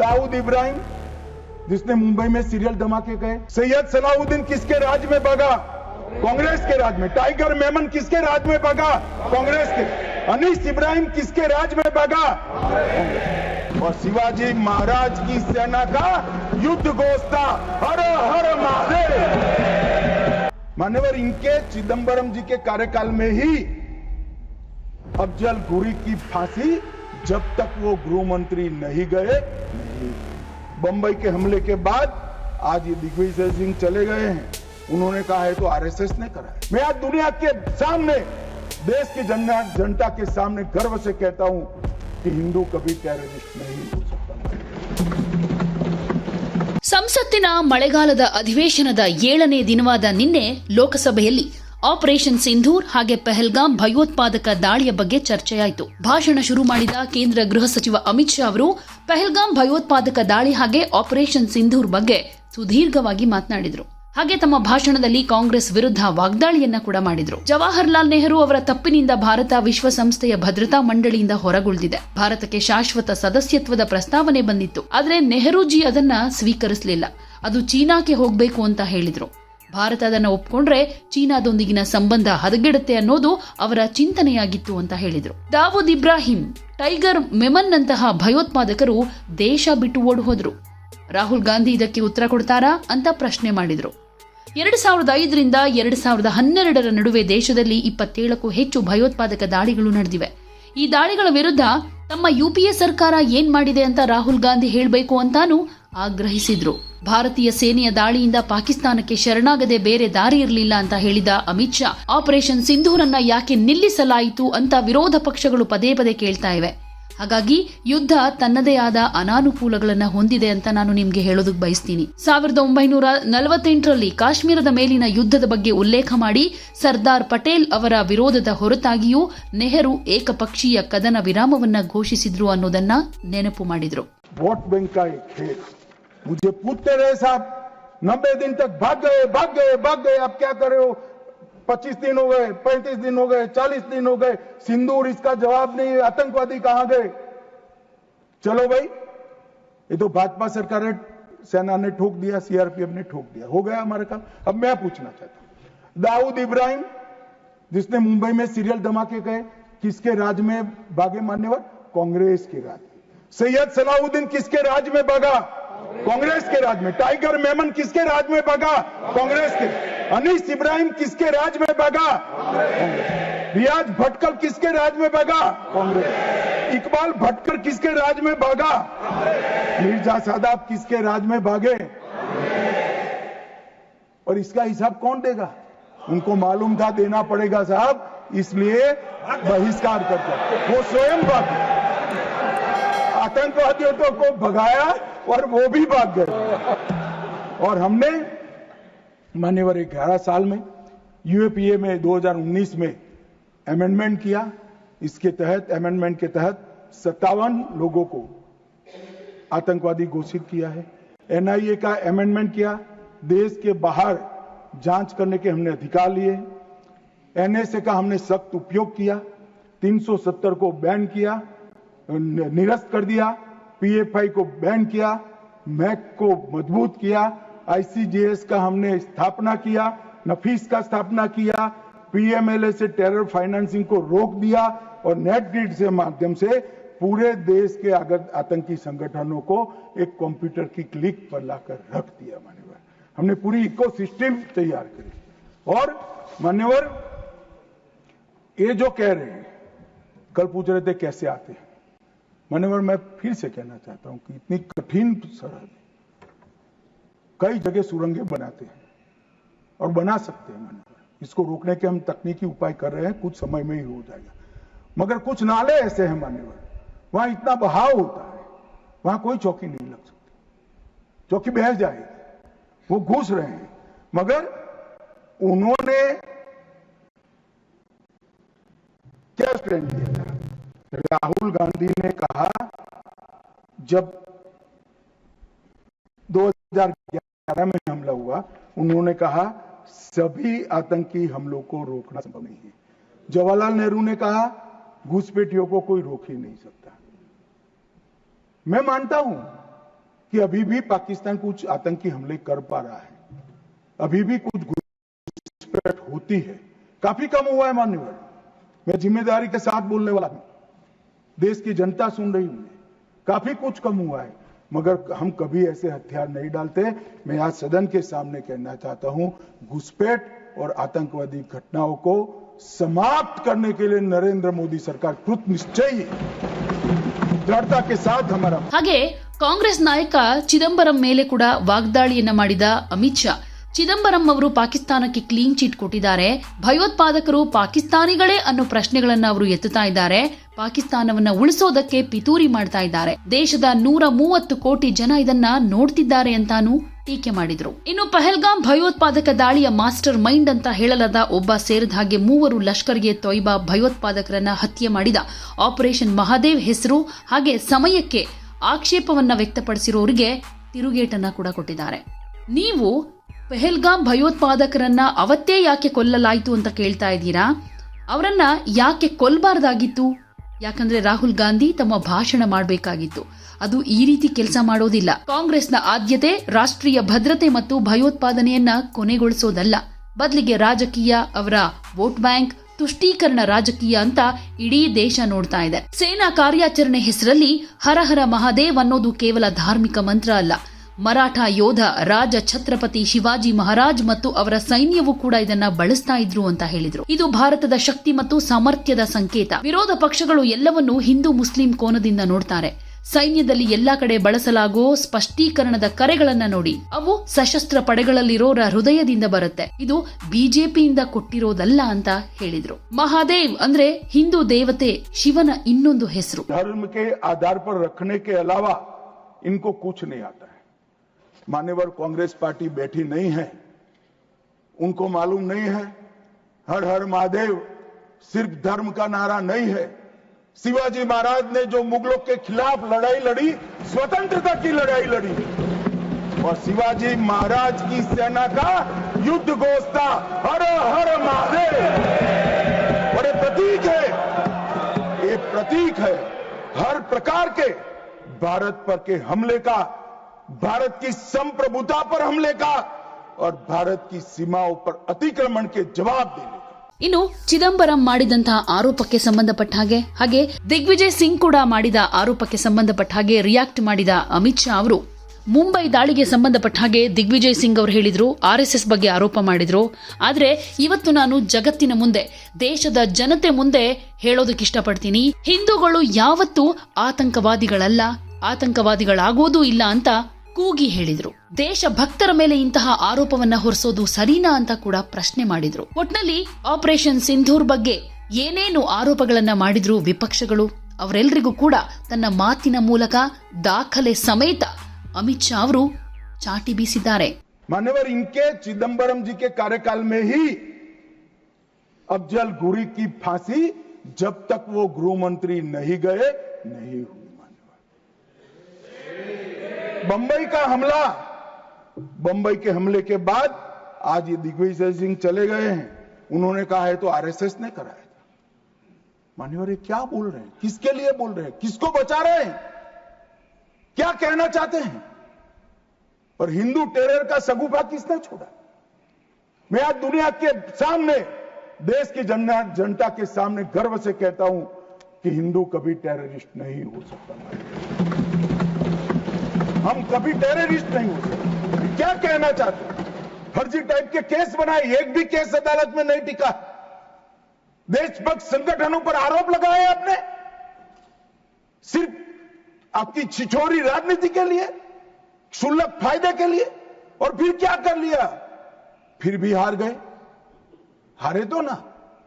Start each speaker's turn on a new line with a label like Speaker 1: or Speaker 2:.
Speaker 1: दाऊद इब्राहिम, जिसने मुंबई में सीरियल धमाके गए सैयद सलाउद्दीन किसके राज में भगा? कांग्रेस के राज में। टाइगर मेमन किसके राज में भगा? कांग्रेस के। अनीस इब्राहिम किसके राज में भगा? और शिवाजी महाराज की सेना का युद्ध था हर हर महादेव। मान्यवर इनके चिदंबरम जी के कार्यकाल में ही अफजल गुरी की फांसी जब तक वो गृह मंत्री नहीं गए नहीं बंबई के हमले के बाद आज ये दिग्विजय सिंह चले गए हैं उन्होंने कहा है तो आरएसएस ने करा है मैं आज दुनिया के सामने देश की जनता जनता के सामने गर्व से कहता हूं कि हिंदू कभी टेररिस्ट नहीं हो सकता
Speaker 2: ಸಂಸತ್ತಿನ ಮಳೆಗಾಲದ ಅಧಿವೇಶನದ ಏಳನೇ ದಿನವಾದ ನಿನ್ನೆ ಲೋಕಸಭೆಯಲ್ಲಿ ಆಪರೇಷನ್ ಸಿಂಧೂರ್ ಹಾಗೆ ಪೆಹಲ್ಗಾಮ್ ಭಯೋತ್ಪಾದಕ ದಾಳಿಯ ಬಗ್ಗೆ ಚರ್ಚೆಯಾಯಿತು. ಭಾಷಣ ಶುರು ಮಾಡಿದ ಕೇಂದ್ರ ಗೃಹ ಸಚಿವ ಅಮಿತ್ ಶಾ ಅವರು ಪೆಹಲ್ಗಾಂ ಭಯೋತ್ಪಾದಕ ದಾಳಿ ಹಾಗೆ ಆಪರೇಷನ್ ಸಿಂಧೂರ್ ಬಗ್ಗೆ ಸುದೀರ್ಘವಾಗಿ ಮಾತನಾಡಿದರು. ಹಾಗೆ ತಮ್ಮ ಭಾಷಣದಲ್ಲಿ ಕಾಂಗ್ರೆಸ್ ವಿರುದ್ಧ ವಾಗ್ದಾಳಿಯನ್ನ ಕೂಡ ಮಾಡಿದ್ರು. ಜವಾಹರ್ಲಾಲ್ ನೆಹರು ಅವರ ತಪ್ಪಿನಿಂದ ಭಾರತ ವಿಶ್ವಸಂಸ್ಥೆಯ ಭದ್ರತಾ ಮಂಡಳಿಯಿಂದ ಹೊರಗುಳಿದಿದೆ. ಭಾರತಕ್ಕೆ ಶಾಶ್ವತ ಸದಸ್ಯತ್ವದ ಪ್ರಸ್ತಾವನೆ ಬಂದಿತ್ತು. ಆದರೆ ನೆಹರೂಜಿ ಅದನ್ನ ಸ್ವೀಕರಿಸಲಿಲ್ಲ. ಅದು ಚೀನಾಕ್ಕೆ ಹೋಗಬೇಕು ಅಂತ ಹೇಳಿದ್ರು. ಭಾರತ ಅದನ್ನ ಒಪ್ಕೊಂಡ್ರೆ ಚೀನಾದೊಂದಿಗಿನ ಸಂಬಂಧ ಹದಗೆಡುತ್ತೆ ಅನ್ನೋದು ಅವರ ಚಿಂತನೆಯಾಗಿತ್ತು ಅಂತ ಹೇಳಿದರು. ದಾವೂದ್ ಇಬ್ರಾಹಿಂ, ಟೈಗರ್ ಮೆಮನ್ ನಂತಹ ಭಯೋತ್ಪಾದಕರು ದೇಶ ಬಿಟ್ಟು ಓಡಿ ಹೋದ್ರು. ರಾಹುಲ್ ಗಾಂಧಿ ಇದಕ್ಕೆ ಉತ್ತರ ಕೊಡ್ತಾರಾ ಅಂತ ಪ್ರಶ್ನೆ ಮಾಡಿದರು. ಎರಡು ಸಾವಿರದ ಐದರಿಂದ ಎರಡು ಸಾವಿರದ ಹನ್ನೆರಡರ ನಡುವೆ ದೇಶದಲ್ಲಿ ಇಪ್ಪತ್ತೇಳಕ್ಕೂ ಹೆಚ್ಚು ಭಯೋತ್ಪಾದಕ ದಾಳಿಗಳು ನಡೆದಿವೆ. ಈ ದಾಳಿಗಳ ವಿರುದ್ಧ ತಮ್ಮ ಯುಪಿಎ ಸರ್ಕಾರ ಏನ್ ಮಾಡಿದೆ ಅಂತ ರಾಹುಲ್ ಗಾಂಧಿ ಹೇಳಬೇಕು ಅಂತಾನೂ ಆಗ್ರಹಿಸಿದ್ರು. ಭಾರತೀಯ ಸೇನೆಯ ದಾಳಿಯಿಂದ ಪಾಕಿಸ್ತಾನಕ್ಕೆ ಶರಣಾಗದೆ ಬೇರೆ ದಾರಿ ಇರಲಿಲ್ಲ ಅಂತ ಹೇಳಿದ ಅಮಿತ್ ಶಾ, ಆಪರೇಷನ್ ಸಿಂಧೂರನ್ನ ಯಾಕೆ ನಿಲ್ಲಿಸಲಾಯಿತು ಅಂತ ವಿರೋಧ ಪಕ್ಷಗಳು ಪದೇ ಪದೇ ಕೇಳ್ತಾ ಇವೆ. ಹಾಗಾಗಿ ಯುದ್ಧ ತನ್ನದೇ ಆದ ಅನಾನುಕೂಲಗಳನ್ನ ಹೊಂದಿದೆ ಅಂತ ನಾನು ನಿಮ್ಗೆ ಹೇಳೋದಕ್ಕೆ ಬಯಸ್ತೀನಿ. ಸಾವಿರದ ಒಂಬೈನೂರ ನಲವತ್ತೆಂಟರಲ್ಲಿ ಕಾಶ್ಮೀರದ ಮೇಲಿನ ಯುದ್ಧದ ಬಗ್ಗೆ ಉಲ್ಲೇಖ ಮಾಡಿ ಸರ್ದಾರ್ ಪಟೇಲ್ ಅವರ ವಿರೋಧದ ಹೊರತಾಗಿಯೂ ನೆಹರು ಏಕಪಕ್ಷೀಯ ಕದನ ವಿರಾಮವನ್ನ ಘೋಷಿಸಿದ್ರು ಅನ್ನೋದನ್ನ ನೆನಪು ಮಾಡಿದ್ರು.
Speaker 1: मुझे पूछते रहे साहब, नब्बे दिन तक भाग गए भाग गए भाग गए आप क्या कर हो? पच्चीस दिन हो गए, पैंतीस दिन हो गए, चालीस दिन हो गए, सिंदूर इसका जवाब नहीं, आतंकवादी कहाँ गए? चलो भाई, ये तो भाजपा सरकार ने, सेना ने ठोक दिया सीआरपीएफ ने ठोक दिया, हो गया हमारे काम। अब मैं पूछना चाहता हूँ, दाऊद इब्राहिम, जिसने मुंबई में सीरियल धमाके गए, किसके राज में भागे मान्यवर? कांग्रेस के राज सैयद सलाउद्दीन किसके राज में भागा? कांग्रेस के राज में। टाइगर मेमन किसके राज में भागा कांग्रेस के। अनीस इब्राहिम किसके राज में भागा रियाज भटकल किसके राज में भागा कांग्रेस। इकबाल भटकर किसके राज में भागा मिर्ज़ा सादाब किसके राज में भागे और इसका हिसाब कौन देगा? उनको मालूम था, देना पड़ेगा साहब। इसलिए बहिष्कार करते वो स्वयं भाग आतंकवादियों को भगाया और वो भी भाग गए। और हमने मान्यवर ग्यारह साल में यूएपीए में 2019 में अमेंडमेंट किया। इसके तहत अमेंडमेंट के तहत सत्तावन लोगों को आतंकवादी घोषित किया है। एनआईए का अमेंडमेंट किया। देश के बाहर जाँच करने के हमने अधिकार लिए। एनएसए का हमने सख्त उपयोग किया। 370 को बैन किया निरस्त कर दिया। पीएफआई को बैन किया, मैक को मज़बूत किया, आईसीजीएस का हमने स्थापना किया, नफीस का स्थापना किया, पीएमएलए से टेरर फाइनेंसिंग को रोक दिया और नेट ग्रिड से माध्यम से पूरे देश के अगर आतंकी संगठनों को एक कंप्यूटर की क्लिक पर लाकर रख दिया, मान्यवर। हमने पूरी इकोसिस्टम तैयार करी। और, मान्यवर, ये जो कह रहे हैं, कल पूछ रहे थे कैसे आते हैं? मान्यवर मैं फिर से कहना चाहता हूँ कि इतनी कठिन सरहद कई जगह सुरंगें बनाते हैं और बना सकते हैं मान्यवर इसको रोकने के हम तकनीकी उपाय कर रहे हैं, कुछ समय में ही हो जाएगा। मगर कुछ नाले ऐसे हैं मान्यवर वहाँ इतना बहाव होता है, वहाँ कोई चौकी नहीं लग सकती। चौकी बह जाएगी, वो घुस रहे हैं। मगर उन्होंने क्या स्टैंड लिया था राहुल गांधी ने कहा, जब 2011 में हमला हुआ, उन्होंने कहा, सभी आतंकी हमलों को रोकना संभव नहीं है। जवाहरलाल नेहरू ने कहा, घुसपैठियों को कोई रोक ही नहीं सकता। मैं मानता हूँ कि अभी भी पाकिस्तान कुछ आतंकी हमले कर पा रहा है। अभी भी कुछ घुसपैठ होती है। काफ़ी कम हुआ है मान्यवर मैं ज़िम्मेदारी के साथ बोलने वाला हूँ। देश की जनता सुन रही हूं काफी कुछ कम हुआ है मगर हम कभी ऐसे हथियार नहीं डालते मैं आज सदन के सामने कहना चाहता हूं घुसपैठ और आतंकवादी घटनाओं को समाप्त करने के लिए नरेंद्र मोदी सरकार कृत निश्चयी दृढ़ता के साथ हमारा
Speaker 2: ಹಾಗೆ ಕಾಂಗ್ರೆಸ್ ನಾಯಕ ಚಿದಂಬರಂ ಮೇಲೆ ಕೂಡ ವಾಗ್ದಾಳಿಯನ್ನ ಮಾಡಿದ ಅಮಿತ್ ಶಾ ಚಿದಂಬರಂ ಅವರು ಪಾಕಿಸ್ತಾನಕ್ಕೆ ಕ್ಲೀನ್ ಚೀಟ್ ಕೊಟ್ಟಿದ್ದಾರೆ. ಭಯೋತ್ಪಾದಕರು ಪಾಕಿಸ್ತಾನಿಗಳೇ ಅನ್ನೋ ಪ್ರಶ್ನೆಗಳನ್ನ ಅವರು ಎತ್ತುತ್ತಾ ಇದ್ದಾರೆ. ಪಾಕಿಸ್ತಾನವನ್ನ ಉಳಿಸೋದಕ್ಕೆ ಪಿತೂರಿ ಮಾಡ್ತಾ ಇದ್ದಾರೆ. ದೇಶದ ನೂರ ಮೂವತ್ತು ಕೋಟಿ ಜನ ಇದನ್ನ ನೋಡ್ತಿದ್ದಾರೆ ಅಂತಾನೂ ಟೀಕೆ ಮಾಡಿದ್ರು. ಇನ್ನು ಪಹಲ್ಗಾಮ್ ಭಯೋತ್ಪಾದಕ ದಾಳಿಯ ಮಾಸ್ಟರ್ ಮೈಂಡ್ ಅಂತ ಹೇಳಲಾದ ಒಬ್ಬ ಸೇರಿದ ಹಾಗೆ ಮೂವರು ಲಷ್ಕರ್ಗೆ ತೊಯ್ಬಾ ಭಯೋತ್ಪಾದಕರನ್ನ ಹತ್ಯೆ ಮಾಡಿದ ಆಪರೇಷನ್ ಮಹಾದೇವ್ ಹೆಸರು ಹಾಗೆ ಸಮಯಕ್ಕೆ ಆಕ್ಷೇಪವನ್ನ ವ್ಯಕ್ತಪಡಿಸಿರೋರಿಗೆ ತಿರುಗೇಟನ್ನ ಕೂಡ ಕೊಟ್ಟಿದ್ದಾರೆ. ನೀವು ಪೆಹಲ್ಗಾಮ್ ಭಯೋತ್ಪಾದಕರನ್ನ ಅವತ್ತೇ ಯಾಕೆ ಕೊಲ್ಲಲಾಯಿತು ಅಂತ ಕೇಳ್ತಾ ಇದ್ದೀರಾ? ಅವರನ್ನ ಯಾಕೆ ಕೊಲ್ಲಬಾರ್ದಾಗಿತ್ತು ಯಾಕಂದ್ರೆ ರಾಹುಲ್ ಗಾಂಧಿ ತಮ್ಮ ಭಾಷಣ ಮಾಡಬೇಕಾಗಿತ್ತು. ಅದು ಈ ರೀತಿ ಕೆಲಸ ಮಾಡೋದಿಲ್ಲ. ಕಾಂಗ್ರೆಸ್ನ ಆದ್ಯತೆ, ರಾಷ್ಟ್ರೀಯ ಭದ್ರತೆ ಮತ್ತು ಭಯೋತ್ಪಾದನೆಯನ್ನ ಕೊನೆಗೊಳಿಸೋದಲ್ಲ. ಬದಲಿಗೆ ರಾಜಕೀಯ, ಅವರ ವೋಟ್ ಬ್ಯಾಂಕ್, ತುಷ್ಟೀಕರಣ ರಾಜಕೀಯ ಅಂತ ಇಡೀ ದೇಶ ನೋಡ್ತಾ ಇದೆ. ಸೇನಾ ಕಾರ್ಯಾಚರಣೆ ಹೆಸರಲ್ಲಿ ಹರಹರ ಮಹಾದೇವ್ ಅನ್ನೋದು ಕೇವಲ ಧಾರ್ಮಿಕ ಮಂತ್ರ ಅಲ್ಲ. ಮರಾಠ ಯೋಧ ರಾಜ ಛತ್ರಪತಿ ಶಿವಾಜಿ ಮಹಾರಾಜ್ ಮತ್ತು ಅವರ ಸೈನ್ಯವೂ ಕೂಡ ಇದನ್ನ ಬಳಸ್ತಾ ಇದ್ರು ಅಂತ ಹೇಳಿದ್ರು ಇದು ಭಾರತದ ಶಕ್ತಿ ಮತ್ತು ಸಾಮರ್ಥ್ಯದ ಸಂಕೇತ ವಿರೋಧ ಪಕ್ಷಗಳು ಎಲ್ಲವನ್ನೂ ಹಿಂದೂ ಮುಸ್ಲಿಂ ಕೋನದಿಂದ ನೋಡ್ತಾರೆ ಸೈನ್ಯದಲ್ಲಿ ಎಲ್ಲಾ ಕಡೆ ಬಳಸಲಾಗೋ ಸ್ಪಷ್ಟೀಕರಣದ ಕರೆಗಳನ್ನ ನೋಡಿ ಅವು ಸಶಸ್ತ್ರ ಪಡೆಗಳಲ್ಲಿರೋರ ಹೃದಯದಿಂದ ಬರುತ್ತೆ ಇದು ಬಿಜೆಪಿಯಿಂದ ಕೊಟ್ಟಿರೋದಲ್ಲ ಅಂತ ಹೇಳಿದ್ರು ಮಹಾದೇವ್ ಅಂದ್ರೆ ಹಿಂದೂ ದೇವತೆ ಶಿವನ ಇನ್ನೊಂದು ಹೆಸರು
Speaker 1: धर्म के आधार पर रखने के अलावा इनको कुछ नहीं आता है मान्यवर कांग्रेस पार्टी बैठी नहीं है। उनको मालूम नहीं है। हर हर महादेव सिर्फ़ धर्म का नारा नहीं है। शिवाजी महाराज ने जो मुगलों के खिलाफ लड़ाई लड़ी, स्वतंत्रता की लड़ाई लड़ी। और शिवाजी महाराज की सेना का युद्ध था हर हर महादेव। बड़े प्रतीक है। ये प्रतीक है। हर प्रकार के भारत पर के हमले का भारत की संप्रभुता पर हमले का और भारत की सीमाओं पर अतिक्रमण के जवाब देने का
Speaker 2: ಇನ್ನು ಚಿದಂಬರಂ ಮಾಡಿದಂತಹ ಆರೋಪಕ್ಕೆ ಸಂಬಂಧಪಟ್ಟ ಹಾಗೆ ಹಾಗೆ ದಿಗ್ವಿಜಯ್ ಸಿಂಗ್ ಕೂಡ ಮಾಡಿದ ಆರೋಪಕ್ಕೆ ಸಂಬಂಧಪಟ್ಟ ಹಾಗೆ ರಿಯಾಕ್ಟ್ ಮಾಡಿದ ಅಮಿತ್ ಶಾ ಅವರು ಮುಂಬೈ ದಾಳಿಗೆ ಸಂಬಂಧಪಟ್ಟ ಹಾಗೆ ದಿಗ್ವಿಜಯ್ ಸಿಂಗ್ ಅವರು ಹೇಳಿದ್ರು ಆರ್ ಎಸ್ ಎಸ್ ಬಗ್ಗೆ ಆರೋಪ ಮಾಡಿದ್ರು ಆದ್ರೆ ಇವತ್ತು ನಾನು ಜಗತ್ತಿನ ಮುಂದೆ ದೇಶದ ಜನತೆ ಮುಂದೆ ಹೇಳೋದಕ್ಕೆ ಇಷ್ಟಪಡ್ತೀನಿ ಹಿಂದೂಗಳು ಯಾವತ್ತೂ ಆತಂಕವಾದಿಗಳಲ್ಲ ಆತಂಕವಾದಿಗಳಾಗೋದೂ ಇಲ್ಲ ಅಂತ ಕೂಗಿ ಹೇಳಿದ್ರು ದೇಶ ಭಕ್ತರ ಮೇಲೆ ಇಂತಹ ಆರೋಪವನ್ನ ಹೊರಿಸೋದು ಸರಿನಾ ಅಂತ ಕೂಡ ಪ್ರಶ್ನೆ ಮಾಡಿದ್ರು ಒಟ್ನಲ್ಲಿ ಆಪರೇಷನ್ ಸಿಂಧೂರ್ ಬಗ್ಗೆ ಏನೇನು ಆರೋಪಗಳನ್ನ ಮಾಡಿದ್ರು ವಿಪಕ್ಷಗಳು ಅವರೆಲ್ಲರಿಗೂ ಕೂಡ ತನ್ನ ಮಾತಿನ ಮೂಲಕ ದಾಖಲೆ ಸಮೇತ ಅಮಿತ್ ಶಾ ಅವರು ಚಾಟಿ ಬೀಸಿದ್ದಾರೆ
Speaker 1: मान्यवर इनके चिदंबरम जी के कार्यकाल में ही अफजल गुरी की फांसी जब तक वो गृह मंत्री नहीं गए नहीं हुई मान्यवर बंबई का हमला। बंबई के हमले के बाद आज ये दिग्विजय सिंह चले गए हैं। उन्होंने कहा है तो आरएसएस ने कराया था मान्यवर क्या बोल रहे हैं? किसके लिए बोल रहे हैं? किसको बचा रहे हैं? क्या कहना चाहते हैं? और हिंदू टेरर का सगुफा किसने छोड़ा? मैं आज दुनिया के सामने, देश की जनता जनता के सामने गर्व से कहता हूँ कि हिंदू कभी टेररिस्ट नहीं हो सकता। हम कभी टेररिस्ट नहीं हो क्या कहना चाहते फर्जी टाइप के केस बनाए, एक भी केस अदालत में नहीं टिका। देशभक्त संगठनों पर आरोप लगाए आपने। सिर्फ़ आपकी छिछोरी राजनीति के लिए, क्षुल्लक फ़ायदे के लिए, और फिर क्या कर लिया? फिर भी हार गए। हारे तो ना।